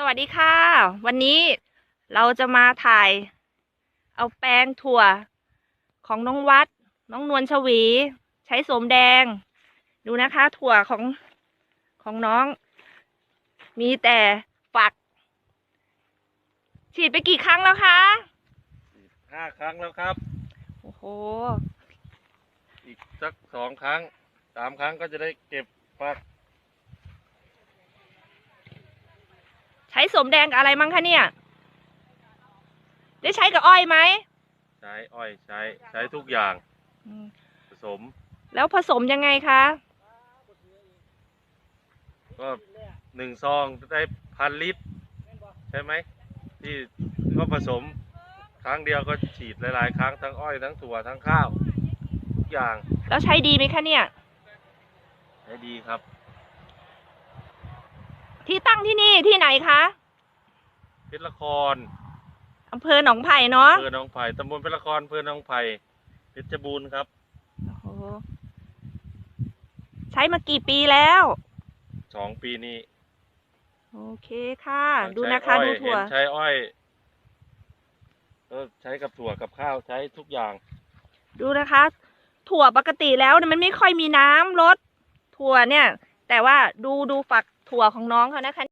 สวัสดีค่ะ วันนี้เราจะมาถ่าย เอาแปลงถั่วของน้องวัด น้องนวลชวี ใช้โสมแดง ดูนะคะ ถั่วของของน้อง มีแต่ฝัก ฉีดไปกี่ครั้งแล้วคะห้าครั้งแล้วครับ โอ้โห อีกสักสองครั้งสามครั้งก็จะได้เก็บฝัก ช้โสมแดงกับอะไรมั้งคะเนี่ย ได้ใช้กับอ้อยไหมใช้อ้อยใช้ใช้ทุกอย่างอืมผสม แล้วผสมยังไงคะ ก็หนึ่งซองได้พันลิตร ใช่ไหมที่ก็ผสมครั้งเดียวก็ฉีดหลายๆ ครั้งทั้งอ้อยทั้งถั่วทั้งข้าว ทุกอย่างแล้วใช้ดีไหมคะเนี่ย ใช้ดีครับ ที่ตั้งที่นี่ที่ไหนคะเพชรละครอำเภอหนองไผ่เนาะอำเภอหนองไผ่ตำบลเพชรละครอำเภอหนองไผ่เพชรบูรณ์ครับโอ้โหใช้มากี่ปีแล้วสองปีนี้ โอเคค่ะ ดูใช้นะคะอ้อยดูถั่วเห็นใช้อ้อยก็ใช้กับถั่วกับข้าวใช้ทุกอย่าง ดูนะคะ ถั่วปกติแล้วเนี่ยมันไม่ค่อยมีน้ำลดถั่วเนี่ย แต่ว่าดูดูฝัก ถั่วของน้องเขานะคะ